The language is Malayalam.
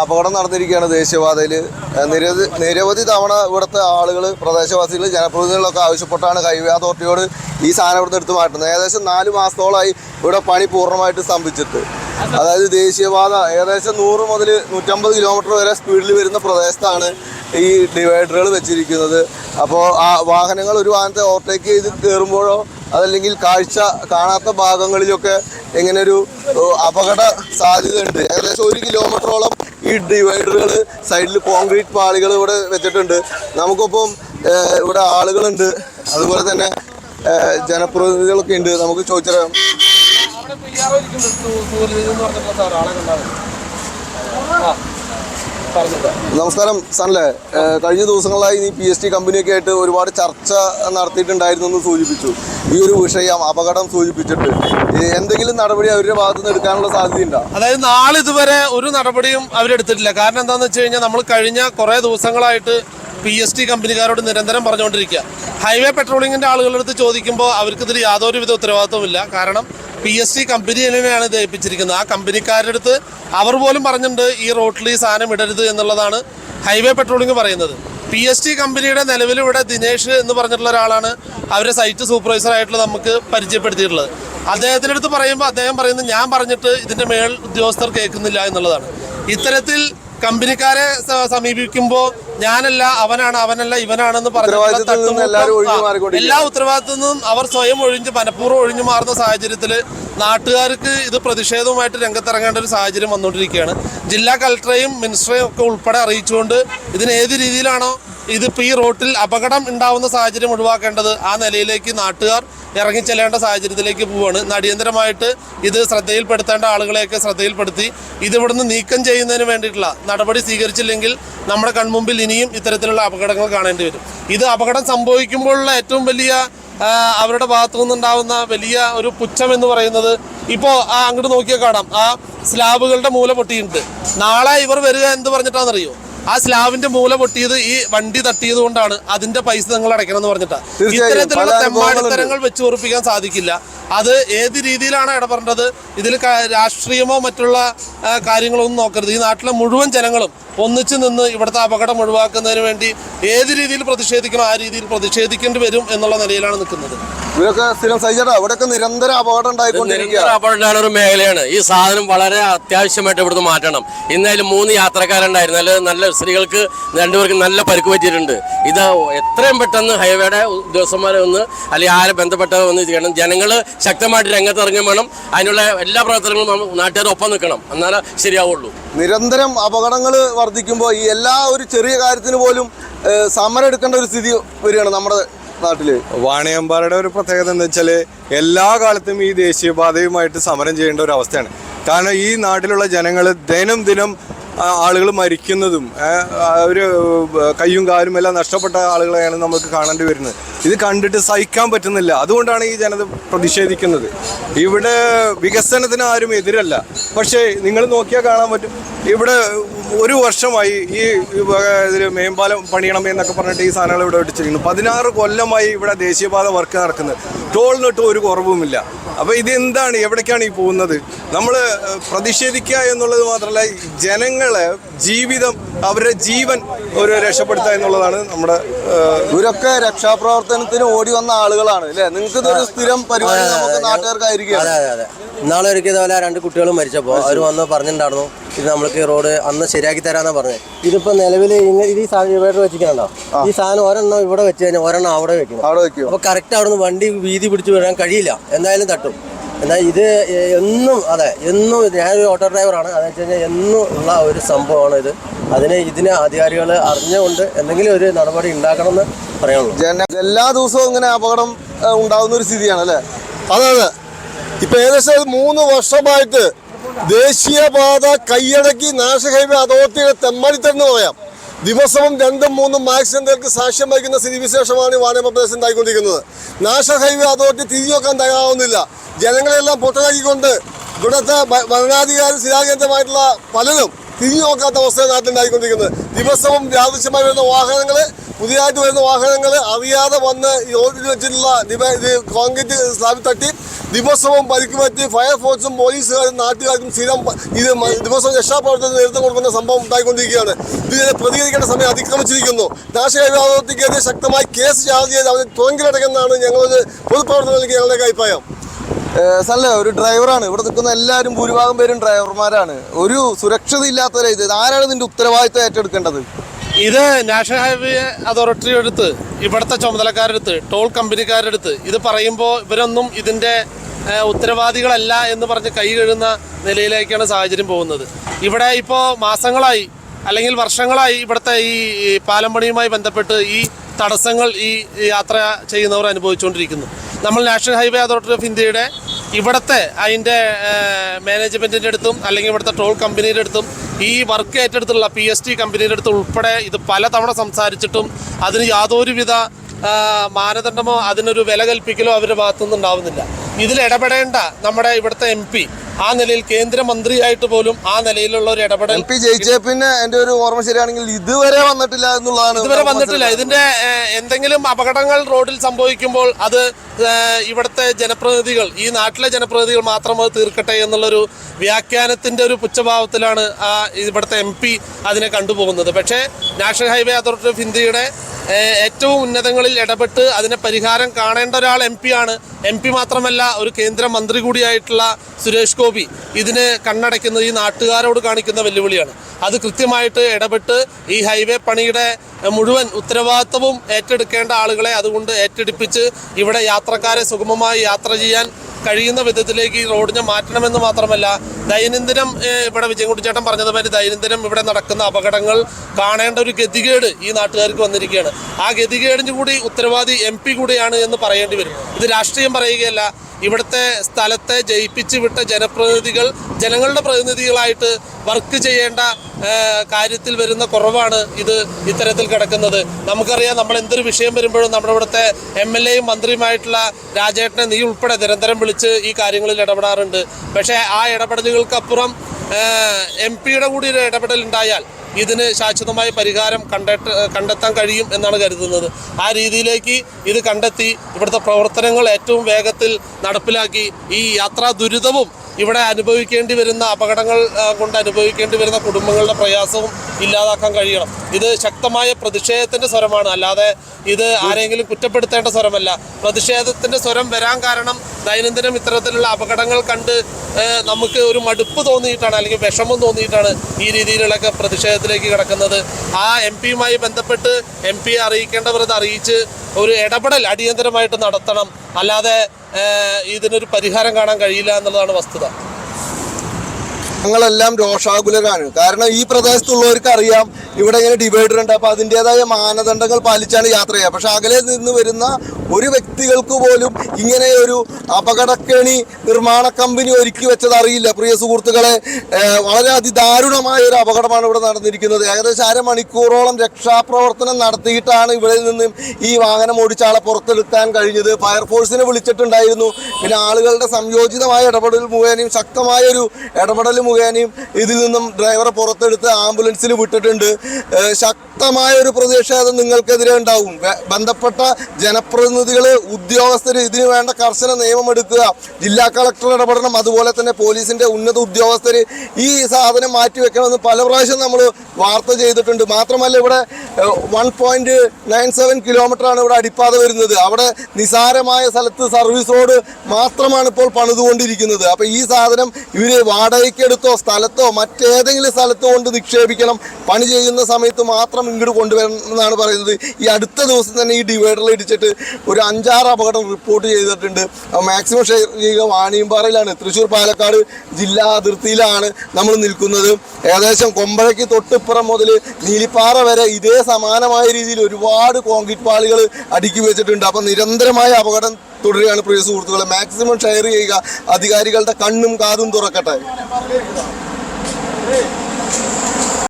അപകടം നടന്നിരിക്കുകയാണ് ദേശീയപാതയിൽ. നിരവധി നിരവധി തവണ ഇവിടുത്തെ ആളുകൾ പ്രദേശവാസികൾ ജനപ്രതിനിധികളൊക്കെ ആവശ്യപ്പെട്ടാണ് ഹൈവേ അതോറിറ്റിയോട് ഈ സാധനം ഇവിടുന്ന് എടുത്ത് മാറ്റുന്നത്. ഏകദേശം നാല് മാസത്തോളമായി ഇവിടെ പണി പൂർണമായിട്ട് സ്തംഭിച്ചിട്ട്. അതായത് ദേശീയപാത ഏകദേശം നൂറ് മുതൽ നൂറ്റമ്പത് കിലോമീറ്റർ വരെ സ്പീഡിൽ വരുന്ന പ്രദേശത്താണ് ഈ ഡിവൈഡറുകൾ വെച്ചിരിക്കുന്നത്. അപ്പോൾ ആ വാഹനങ്ങൾ ഒരു വാഹനത്തെ ഓവർടേക്ക് ചെയ്ത് കയറുമ്പോഴോ അതല്ലെങ്കിൽ കാഴ്ച കാണാത്ത ഭാഗങ്ങളിലൊക്കെ ഇങ്ങനൊരു അപകട സാധ്യതയുണ്ട്. ഏകദേശം ഒരു കിലോമീറ്ററോളം ഈ ഡിവൈഡറുകൾ സൈഡിൽ കോൺക്രീറ്റ് പാളികൾ ഇവിടെ വെച്ചിട്ടുണ്ട്. നമുക്കൊപ്പം ഇവിടെ ആളുകളുണ്ട്. അതുപോലെ തന്നെ ജനപ്രതിനിധികളൊക്കെ ഉണ്ട്. നമുക്ക് ചോദിച്ചറിയാം. പറഞ്ഞിട്ടുള്ള സാർ നമസ്കാരം സാറല്ലേ കഴിഞ്ഞ ദിവസങ്ങളായി നീ പി എസ് ടി കമ്പനിയൊക്കെ ആയിട്ട് ഒരുപാട് ചർച്ച നടത്തിയിട്ടുണ്ടായിരുന്നു എന്ന് സൂചിപ്പിച്ചു. ഈ ഒരു വിഷയം അപകടം സൂചിപ്പിച്ചിട്ട്. എന്തെങ്കിലും നടപടി അവരുടെ ഭാഗത്തു നിന്ന് എടുക്കാനുള്ള സാധ്യതയുണ്ടോ? അതായത് നാളെ ഇതുവരെ ഒരു നടപടിയും അവരെടുത്തിട്ടില്ല കാരണം എന്താണെന്ന് വെച്ച് കഴിഞ്ഞാൽ നമ്മൾ കഴിഞ്ഞ കുറേ ദിവസങ്ങളായിട്ട് പി എസ് ടി കമ്പനിക്കാരോട് നിരന്തരം പറഞ്ഞുകൊണ്ടിരിക്കുക. ഹൈവേ പെട്രോളിങ്ങിന്റെ ആളുകളുടെ അടുത്ത് ചോദിക്കുമ്പോൾ അവർക്കിതിൽ യാതൊരുവിധ ഉത്തരവാദിത്വമില്ല കാരണം പി എസ് സി കമ്പനി തന്നെയാണ് ഇത് ഏൽപ്പിച്ചിരിക്കുന്നത് ആ കമ്പനിക്കാരുടെ അടുത്ത് അവർ പോലും പറഞ്ഞിട്ടുണ്ട് ഈ റോട്ടിൽ ഈ സാധനം ഇടരുത് എന്നുള്ളതാണ് ഹൈവേ പെട്രോളിംഗ് പറയുന്നത്. പി എസ് ടി കമ്പനിയുടെ നിലവിൽ ഇവിടെ ദിനേഷ് എന്ന് പറഞ്ഞിട്ടുള്ള ഒരാളാണ് അവരുടെ സൈറ്റ് സൂപ്പർവൈസർ ആയിട്ടുള്ള നമുക്ക് പരിചയപ്പെടുത്തിയിട്ടുള്ളത്. അദ്ദേഹത്തിന്റെ അടുത്ത് പറയുമ്പോൾ അദ്ദേഹം പറയുന്നത് ഞാൻ പറഞ്ഞിട്ട് ഇതിന്റെ മേൽ ഉദ്യോഗസ്ഥർ കേൾക്കുന്നില്ല എന്നുള്ളതാണ്. ഇത്തരത്തിൽ കമ്പനിക്കാരെ സമീപിക്കുമ്പോ സമീപിക്കുമ്പോൾ ഞാനല്ല അവനാണ് അവനല്ല ഇവനാണെന്ന് പറഞ്ഞു എല്ലാ ഉത്തരവാദിത്തത്തിൽ നിന്നും അവർ സ്വയം ഒഴിഞ്ഞ് മനഃപൂർവം ഒഴിഞ്ഞു മാറുന്ന സാഹചര്യത്തിൽ നാട്ടുകാർക്ക് ഇത് പ്രതിഷേധവുമായിട്ട് രംഗത്തിറങ്ങേണ്ട ഒരു സാഹചര്യം വന്നുകൊണ്ടിരിക്കുകയാണ്. ജില്ലാ കളക്ടറെയും മിനിസ്റ്ററെയും ഒക്കെ ഉൾപ്പെടെ അറിയിച്ചുകൊണ്ട് ഇതിന് ഏത് രീതിയിലാണോ ഇതിപ്പോൾ ഈ റോട്ടിൽ അപകടം ഉണ്ടാവുന്ന സാഹചര്യം ഒഴിവാക്കേണ്ടത് ആ നിലയിലേക്ക് നാട്ടുകാർ ഇറങ്ങിച്ചെല്ലേണ്ട സാഹചര്യത്തിലേക്ക് പോവുകയാണ് അടിയന്തരമായിട്ട് ഇത് ശ്രദ്ധയിൽപ്പെടുത്തേണ്ട ആളുകളെയൊക്കെ ശ്രദ്ധയിൽപ്പെടുത്തി ഇതിവിടുന്ന് നീക്കം ചെയ്യുന്നതിന് വേണ്ടിയിട്ടുള്ള നടപടി സ്വീകരിച്ചില്ലെങ്കിൽ നമ്മുടെ കൺമുമ്പിൽ ഇനിയും ഇത്തരത്തിലുള്ള അപകടങ്ങൾ കാണേണ്ടി വരും. ഇത് അപകടം സംഭവിക്കുമ്പോഴുള്ള ഏറ്റവും വലിയ അവരുടെ ഭാഗത്തു നിന്നുണ്ടാവുന്ന വലിയ ഒരു പുച്ഛം എന്ന് പറയുന്നത് ഇപ്പോൾ ആ അങ്ങോട്ട് നോക്കിയാൽ കാണാം. ആ സ്ലാബുകളുടെ മൂല പൊട്ടിയിട്ടുണ്ട് നാളെ ഇവർ വരിക എന്ത് പറഞ്ഞിട്ടാണെന്നറിയോ? ആ സ്ലാബിന്റെ മൂല പൊട്ടിയത് ഈ വണ്ടി തട്ടിയത് കൊണ്ടാണ്. അതിന്റെ പൈസ നിങ്ങൾ അടയ്ക്കണം എന്ന് പറഞ്ഞിട്ട്. ഇത്തരത്തിലുള്ള തെമ്മാടിത്തരങ്ങൾ വെച്ച് ഉറപ്പിക്കാൻ സാധിക്കില്ല. അത് ഏത് രീതിയിലാണ് ഇടപെടേണ്ടത്? ഇതിൽ രാഷ്ട്രീയമോ മറ്റുള്ള കാര്യങ്ങളൊന്നും കാര്യങ്ങളോ ഒന്നും നോക്കരുത്. ഈ നാട്ടിലെ മുഴുവൻ ജനങ്ങളും ഒന്നിച്ചു നിന്ന് ഇവിടുത്തെ അപകടം ഒഴിവാക്കുന്നതിന് വേണ്ടി ഏത് രീതിയിൽ പ്രതിഷേധിക്കണം ആ രീതിയിൽ പ്രതിഷേധിക്കേണ്ടി വരും എന്നുള്ള നിലയിലാണ് നിൽക്കുന്നത്. ഇവരൊക്കെ സ്ഥിരം സഹിച്ചടാ ഇവിടെയൊക്കെ നിരന്തരം അപകടം ഉണ്ടായിക്കൊണ്ടിരിക്കുക നിരന്തരം അപകടമുണ്ടാകുന്ന ഒരു മേഖലയാണ്. ഈ സാധനം വളരെ അത്യാവശ്യമായിട്ട് ഇവിടുന്ന് മാറ്റണം. ഇന്നായാലും മൂന്ന് യാത്രക്കാരുണ്ടായിരുന്നു. അതിൽ നല്ല സ്ത്രീകൾക്ക് രണ്ടുപേർക്ക് നല്ല പരിക്ക് പറ്റിയിട്ടുണ്ട്. ഇത് എത്രയും പെട്ടെന്ന് ഹൈവേയുടെ ഉദ്യോഗസ്ഥന്മാരെ ഒന്ന് അല്ലെങ്കിൽ ആരെ ബന്ധപ്പെട്ടത് ഒന്ന് ചെയ്യണം. ജനങ്ങൾ ശക്തമായിട്ട് രംഗത്തിറങ്ങും വേണം. അതിനുള്ള എല്ലാ പ്രവർത്തനങ്ങളും നാട്ടുകാരൊപ്പം ഒപ്പം നിൽക്കണം. എന്നാലേ ശരിയാവുള്ളൂ. നിരന്തരം അപകടങ്ങൾ വർദ്ധിക്കുമ്പോൾ ഈ എല്ലാ ഒരു ചെറിയ കാര്യത്തിന് പോലും സമരം എടുക്കേണ്ട ഒരു സ്ഥിതി വരികയാണ് നമ്മുടെ നാട്ടിൽ. വാണിയമ്പാറയുടെ ഒരു പ്രത്യേകത എന്താ വെച്ചാൽ എല്ലാ കാലത്തും ഈ ദേശീയപാതയുമായിട്ട് സമരം ചെയ്യേണ്ട ഒരു അവസ്ഥയാണ്. കാരണം ഈ നാട്ടിലുള്ള ജനങ്ങൾ ദിനം ദിനം ആളുകൾ മരിക്കുന്നതും അവർ കയ്യും കാലും എല്ലാം നഷ്ടപ്പെട്ട ആളുകളെയാണ് നമുക്ക് കാണേണ്ടി വരുന്നത്. ഇത് കണ്ടിട്ട് സഹിക്കാൻ പറ്റുന്നില്ല. അതുകൊണ്ടാണ് ഈ ജനത പ്രതിഷേധിക്കുന്നത്. ഇവിടെ വികസനത്തിന് ആരും എതിരല്ല. പക്ഷേ നിങ്ങൾ നോക്കിയാൽ കാണാൻ പറ്റും. ഇവിടെ ഒരു വർഷമായി ഈ ഇതിൽ മേമ്പാലം പണിയണം എന്നൊക്കെ പറഞ്ഞിട്ട് ഈ സാധനങ്ങൾ ഇവിടെ വെച്ചിരിക്കുന്നു പതിനാറ് കൊല്ലമായി ഇവിടെ ദേശീയപാത വർക്ക് നടക്കുന്നത്. ടോളിനിട്ട് ഒരു കുറവുമില്ല. അപ്പോൾ ഇത് എന്താണ് എവിടേക്കാണ് ഈ പോകുന്നത്? നമ്മൾ പ്രതിഷേധിക്കുക എന്നുള്ളത് മാത്രമല്ല ജനങ്ങളെ ജീവിതം അവരുടെ ജീവൻ ഒരു രക്ഷപ്പെടുത്തുക എന്നുള്ളതാണ് നമ്മുടെ ഇവരൊക്കെ രക്ഷാപ്രവർത്തനത്തിന് ഓടി വന്ന ആളുകളാണ് അല്ലേ? നിങ്ങൾക്ക് ഇതൊരു സ്ഥിരം പരിപാടി നമുക്ക് നാട്ടുകാർക്കായിരിക്കുകയാണ് അതെ അതെ ഇതുപോലെ രണ്ട് കുട്ടികളും മരിച്ചപ്പോൾ അവർ വന്ന് പറഞ്ഞിട്ടുണ്ടായിരുന്നു ഇത് നമ്മൾക്ക് റോഡ് അന്ന് ശരിയാക്കി തരാന്നാ പറഞ്ഞത് ഇതിപ്പോ നിലവിൽ ഇങ്ങനെ ഇത് ഈ സാധനം ഇവിടെ വെച്ചിട്ടുണ്ടോ ഈ സാധനം ഒരെണ്ണം ഇവിടെ വെച്ച് കഴിഞ്ഞാൽ ഒരെണ്ണം അവിടെ വെക്കും അവിടെ അപ്പൊ കറക്റ്റ് അവിടെ നിന്ന് വണ്ടി വീതി പിടിച്ചു വരാൻ കഴിയില്ല. എന്തായാലും തട്ടും. എന്നാൽ ഇത് എന്നും അതെ എന്നും ഞാനൊരു ഓട്ടോ ഡ്രൈവറാണ് അതെന്ന് വെച്ച് കഴിഞ്ഞാൽ എന്നും ഉള്ള ഒരു സംഭവമാണ് ഇത്. അതിന് ഇതിന് അധികാരികൾ അറിഞ്ഞുകൊണ്ട് എന്തെങ്കിലും ഒരു നടപടി ഉണ്ടാക്കണമെന്ന് പറയുള്ളൂ. എല്ലാ ദിവസവും ഇങ്ങനെ അപകടം ഉണ്ടാകുന്ന ഉണ്ടാവുന്ന ഒരു സ്ഥിതിയാണ് അല്ലേ? അതെ അതെ. ഇപ്പൊ ഏകദേശം മൂന്ന് വർഷമായിട്ട് ദേശീയപാത കൈയടക്കി നാഷണൽ ഹൈവേ അതോറിറ്റിയുടെ തെമ്മാടിത്തരെന്ന് പറയാം. ദിവസവും രണ്ടും മൂന്നും ആക്സിഡന്റുകൾക്ക് സാക്ഷ്യം വഹിക്കുന്ന സ്ഥിതിവിശേഷമാണ് ഈ വാണിയമ്പ പ്രദേശം ഉണ്ടായിക്കൊണ്ടിരിക്കുന്നത്. നാഷണൽ ഹൈവേ അതോറിറ്റി തിരിഞ്ഞു നോക്കാൻ തയ്യാറാവുന്നില്ല. ജനങ്ങളെല്ലാം പൊട്ടലാക്കിക്കൊണ്ട് ഇവിടുത്തെ ഭരണാധികാരി സ്ഥിരാകേന്ദ്രമായിട്ടുള്ള പലരും തിരിഞ്ഞു നോക്കാത്ത അവസ്ഥയാണ് നാട്ടിലുണ്ടായിക്കൊണ്ടിരിക്കുന്നത് ദിവസവും യാദൃശ്യമായി വരുന്ന വാഹനങ്ങൾ പുതിയതായിട്ട് വരുന്ന വാഹനങ്ങൾ അറിയാതെ വന്ന് റോഡിൽ വെച്ചിട്ടുള്ള കോൺക്രീറ്റ് സ്ലാബിൽ തട്ടി ദിവസവും പരിക്ക് പറ്റി ഫയർഫോഴ്സും പോലീസുകാരും നാട്ടുകാരും സ്ഥിരം ഇത് ദിവസവും രക്ഷാപ്രവർത്തനം നേരിട്ട് കൊടുക്കുന്ന സംഭവം ഉണ്ടായിക്കൊണ്ടിരിക്കുകയാണ്. ഇതിനെ പ്രതികരിക്കേണ്ട സമയം അതിക്രമിച്ചിരിക്കുന്നു. അതോറിറ്റിക്കെതിരെ ശക്തമായി കേസ് ചാർജ് ചെയ്ത് അവർ തുറങ്കിലടക്കുമെന്നാണ് ഞങ്ങളൊരു പൊതുപ്രവർത്തനങ്ങൾക്ക് ഞങ്ങളുടെ അഭിപ്രായം. സല്ല ഒരു ഡ്രൈവറാണ്. ഇവിടെ നിൽക്കുന്ന എല്ലാവരും ഭൂരിഭാഗം പേരും ഡ്രൈവർമാരാണ്. ഒരു സുരക്ഷത ഇത്. ആരാണ് ഇതിന്റെ ഉത്തരവാദിത്തം ഏറ്റെടുക്കേണ്ടത്? ഇത് നാഷണൽ ഹൈവേ അതോറിറ്റിയുടെ അടുത്ത് ഇവിടുത്തെ ചുമതലക്കാരെടുത്ത് ടോൾ കമ്പനിക്കാരുടെ അടുത്ത് ഇത് പറയുമ്പോൾ ഇവരൊന്നും ഇതിന്റെ ഉത്തരവാദികളല്ല എന്ന് പറഞ്ഞ് കൈ കഴുകുന്ന നിലയിലേക്കാണ് സാഹചര്യം പോകുന്നത്. ഇവിടെ ഇപ്പോൾ മാസങ്ങളായി അല്ലെങ്കിൽ വർഷങ്ങളായി ഇവിടുത്തെ ഈ പാലം പണിയുമായി ബന്ധപ്പെട്ട് ഈ തടസ്സങ്ങൾ ഈ യാത്ര ചെയ്യുന്നവർ അനുഭവിച്ചുകൊണ്ടിരിക്കുന്നു. നമ്മൾ നാഷണൽ ഹൈവേ അതോറിറ്റി ഓഫ് ഇന്ത്യയുടെ ഇവിടുത്തെ അതിന്റെ മാനേജ്മെന്റിന്റെ അടുത്തും അല്ലെങ്കിൽ ഇവിടുത്തെ ടോൾ കമ്പനിയുടെ അടുത്തും ഈ വർക്ക് ഏറ്റെടുത്തുള്ള പി എസ് ടി കമ്പനിയുടെ അടുത്ത് ഉൾപ്പെടെ ഇത് പലതവണ സംസാരിച്ചിട്ടും അതിന് യാതൊരുവിധ മാനദണ്ഡമോ അതിനൊരു വില കൽപ്പിക്കലോ അവരുടെ ഭാഗത്തുനിന്ന് ഉണ്ടാവുന്നില്ല ഇതിൽ ഇടപെടേണ്ട നമ്മുടെ ഇവിടുത്തെ എം പി ആ നിലയിൽ കേന്ദ്രമന്ത്രിയായിട്ട് പോലും ആ നിലയിലുള്ള ഒരു ഇടപെടൽ പി ജയിച്ച പിന്നെ എന്റെ ഒരു ഓർമ്മ ശരിയാണെങ്കിൽ ഇതുവരെ വന്നിട്ടില്ല എന്നുള്ളതാണ് ഇതുവരെ വന്നിട്ടില്ല. ഇതിന്റെ എന്തെങ്കിലും അപകടങ്ങൾ റോഡിൽ സംഭവിക്കുമ്പോൾ അത് ഇവിടുത്തെ ജനപ്രതിനിധികൾ ഈ നാട്ടിലെ ജനപ്രതിനിധികൾ മാത്രം അത് തീർക്കട്ടെ എന്നുള്ളൊരു വ്യാഖ്യാനത്തിന്റെ ഒരു പുച്ഛഭാവത്തിലാണ് ആ ഇവിടുത്തെ എം പി അതിനെ കണ്ടുപോകുന്നത്. പക്ഷേ നാഷണൽ ഹൈവേ അതോറിറ്റി ഓഫ് ഇന്ത്യയുടെ ഏറ്റവും ഉന്നതങ്ങളിൽ ഇടപെട്ട് അതിനെ പരിഹാരം കാണേണ്ട ഒരാൾ എം പി ആണ്. എം പി മാത്രമല്ല ഒരു കേന്ദ്രമന്ത്രി കൂടിയായിട്ടുള്ള സുരേഷ് ഗോപി ഇതിന് കണ്ണടയ്ക്കുന്നത് ഈ നാട്ടുകാരോട് കാണിക്കുന്ന വെല്ലുവിളിയാണ്. അത് കൃത്യമായിട്ട് ഇടപെട്ട് ഈ ഹൈവേ പണിയുടെ മുഴുവൻ ഉത്തരവാദിത്വവും ഏറ്റെടുക്കേണ്ട ആളുകളെ അതുകൊണ്ട് ഏറ്റെടുപ്പിച്ച് ഇവിടെ യാത്രക്കാരെ സുഗമമായി യാത്ര ചെയ്യാൻ കഴിയുന്ന വിധത്തിലേക്ക് ഈ റോഡിനെ മാറ്റണമെന്ന് മാത്രമല്ല ദൈനംദിനം ഇവിടെ വിജയൻകുട്ടി പറഞ്ഞതുപോലെ ദൈനംദിനം ഇവിടെ നടക്കുന്ന അപകടങ്ങൾ കാണേണ്ട ഒരു ഗതികേട് ഈ നാട്ടുകാർക്ക് വന്നിരിക്കുകയാണ്. ആ ഗതികേടിന് കൂടി ഉത്തരവാദി എം കൂടിയാണ് എന്ന് പറയേണ്ടി വരും. ഇത് രാഷ്ട്രീയം പറയുകയല്ല ഇവിടുത്തെ സ്ഥലത്തെ ജയിപ്പിച്ചു വിട്ട ജനപ്രതിനിധികൾ ജനങ്ങളുടെ പ്രതിനിധികളായിട്ട് വർക്ക് ചെയ്യേണ്ട കാര്യത്തിൽ വരുന്ന കുറവാണ് ഇത് ഇത്തരത്തിൽ കിടക്കുന്നത്. നമുക്കറിയാം നമ്മൾ എന്തൊരു വിഷയം വരുമ്പോഴും നമ്മുടെ ഇവിടുത്തെ എം എൽ എയും മന്ത്രിയുമായിട്ടുള്ള രാജേട്ടനെ നീ ഉൾപ്പെടെ നിരന്തരം വിളിച്ച് ഈ കാര്യങ്ങളിൽ ഇടപെടാറുണ്ട്. പക്ഷേ ആ ഇടപെടലുകൾക്കപ്പുറം എം പിയുടെ കൂടി ഒരു ഇടപെടൽ ഉണ്ടായാൽ ഇതിന് ശാശ്വതമായ പരിഹാരം കണ്ടെത്ത കണ്ടെത്താൻ കഴിയും എന്നാണ് കരുതുന്നത്. ആ രീതിയിലേക്ക് ഇത് കണ്ടെത്തി ഇവിടുത്തെ പ്രവർത്തനങ്ങൾ ഏറ്റവും വേഗത്തിൽ നടപ്പിലാക്കി ഈ യാത്രാ ദുരിതവും ഇവിടെ അനുഭവിക്കേണ്ടി വരുന്ന അപകടങ്ങൾ കൊണ്ട് അനുഭവിക്കേണ്ടി വരുന്ന കുടുംബങ്ങളുടെ പ്രയാസവും ഇല്ലാതാക്കാൻ കഴിയണം. ഇത് ശക്തമായ പ്രതിഷേധത്തിന്റെ സ്വരമാണ്. അല്ലാതെ ഇത് ആരെങ്കിലും കുറ്റപ്പെടുത്തേണ്ട സ്വരമല്ല. പ്രതിഷേധത്തിന്റെ സ്വരം വരാൻ കാരണം ദൈനംദിനം ഇത്തരത്തിലുള്ള അപകടങ്ങൾ കണ്ട് നമുക്ക് ഒരു മടുപ്പ് തോന്നിയിട്ടാണ് അല്ലെങ്കിൽ വിഷമം തോന്നിയിട്ടാണ് ഈ രീതിയിലുള്ളൊക്കെ പ്രതിഷേധത്തിലേക്ക് കിടക്കുന്നത്. ആ എം പിയുമായി ബന്ധപ്പെട്ട് എം പിയെ അറിയിക്കേണ്ടവർ അത് അറിയിച്ച് ഒരു ഇടപെടൽ അടിയന്തരമായിട്ട് നടത്തണം. അല്ലാതെ ഇതിനൊരു പരിഹാരം കാണാൻ കഴിയില്ല എന്നുള്ളതാണ് വസ്തുത. ഞങ്ങളെല്ലാം രോഷാകുലരാണ്. കാരണം ഈ പ്രദേശത്തുള്ളവർക്ക് അറിയാം ഇവിടെ ഇങ്ങനെ ഡിവൈഡർ ഉണ്ട്. അപ്പൊ അതിന്റെതായ മാനദണ്ഡങ്ങൾ പാലിച്ചാണ് യാത്ര ചെയ്യുക. പക്ഷെ അകലെ നിന്ന് വരുന്ന ഒരു വ്യക്തികൾക്ക് പോലും ഇങ്ങനെ ഒരു അപകടക്കേണി നിർമ്മാണ കമ്പനി ഒരുക്കി വെച്ചത് അറിയില്ല പ്രിയ സുഹൃത്തുക്കളെ വളരെ അതിദാരുണമായ ഒരു അപകടമാണ് ഇവിടെ നടന്നിരിക്കുന്നത്. ഏകദേശം അരമണിക്കൂറോളം രക്ഷാപ്രവർത്തനം നടത്തിയിട്ടാണ് ഇവിടെ നിന്നും ഈ വാഹനം ഓടിച്ചാളെ പുറത്തെടുക്കാൻ കഴിഞ്ഞത്. ഫയർഫോഴ്സിനെ വിളിച്ചിട്ടുണ്ടായിരുന്നു. പിന്നെ ആളുകളുടെ സംയോജിതമായ ഇടപെടൽ മുഖേനയും ശക്തമായ ഒരു ഇടപെടൽ മുഖേനയും ഇതിൽ നിന്നും ഡ്രൈവറെ പുറത്തെടുത്ത് ആംബുലൻസിൽ വിട്ടിട്ടുണ്ട്. ശക്തമായ ഒരു പ്രതിഷേധം നിങ്ങൾക്കെതിരെ ഉണ്ടാവും. ബന്ധപ്പെട്ട ജനപ്രതിനിധികൾ ഉദ്യോഗസ്ഥർ ഇതിന് വേണ്ട കർശന നിയമം എടുക്കുക ജില്ലാ കളക്ടർ ഇടപെടണം. അതുപോലെ തന്നെ പോലീസിന്റെ ഉന്നത ഉദ്യോഗസ്ഥർ ഈ സാധനം മാറ്റി വെക്കണമെന്ന് പല പ്രാവശ്യം നമ്മൾ വാർത്ത ചെയ്തിട്ടുണ്ട്. മാത്രമല്ല ഇവിടെ one point nine seven kilometre ആണ് ഇവിടെ അടിപ്പാത വരുന്നത്. അവിടെ നിസാരമായ സ്ഥലത്ത് സർവീസ് റോഡ് മാത്രമാണ് ഇപ്പോൾ പണിതുകൊണ്ടിരിക്കുന്നത്. അപ്പൊ ഈ സാധനം ഇവർ വാടകയ്ക്ക് എടുത്തോ സ്ഥലത്തോ മറ്റേതെങ്കിലും സ്ഥലത്തോ കൊണ്ട് നിക്ഷേപിക്കണം. പണി ചെയ്യുന്ന സമയത്ത് മാത്രം ഇങ്ങോട്ട് കൊണ്ടുവരണം എന്നാണ് പറയുന്നത്. ഈ അടുത്ത ദിവസം തന്നെ ഈ ഡിവൈഡറിൽ ഇടിച്ചിട്ട് ഒരു അഞ്ചാറ് അപകടം റിപ്പോർട്ട് ചെയ്തിട്ടുണ്ട്. മാക്സിമം ഷെയർ വാണിയമ്പാറയിലാണ് തൃശ്ശൂർ പാലക്കാട് ജില്ലാ അതിർത്തിയിലാണ് നമ്മൾ നിൽക്കുന്നത്. ഏകദേശം കൊമ്പഴയ്ക്ക് തൊട്ടിപ്പുറം മുതൽ നീലിപ്പാറ വരെ ഇതേ സമാനമായ രീതിയിൽ ഒരുപാട് കോൺക്രീറ്റ് പാളികൾ അടുക്കി വെച്ചിട്ടുണ്ട്. അപ്പം നിരന്തരമായ അപകടം തുടരുകയാണ് പ്രിയ സുഹൃത്തുക്കളെ. മാക്സിമം ഷെയർ ചെയ്യുക. അധികാരികളുടെ കണ്ണും കാതും തുറക്കട്ടെ.